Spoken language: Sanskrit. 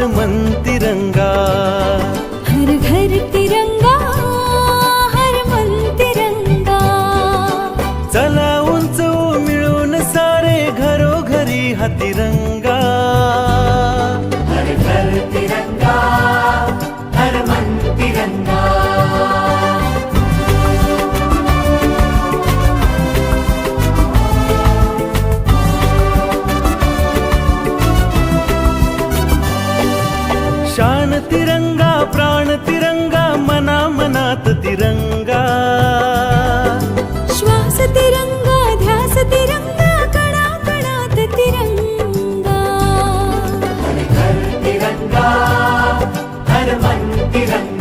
घर मन तिरंगा। हर घर तिरंगा हर मन तिरंगा। चला उंच मिळून सारे घरोघरी हा तिरंगा। शान तिरङ्गा प्राण तिरङ्गा मना मनात तिरङ्गा श्वास तिरङ्गा ध्यास तिरङ्गा कणा मणात तिरङ्गा तिरङ्गा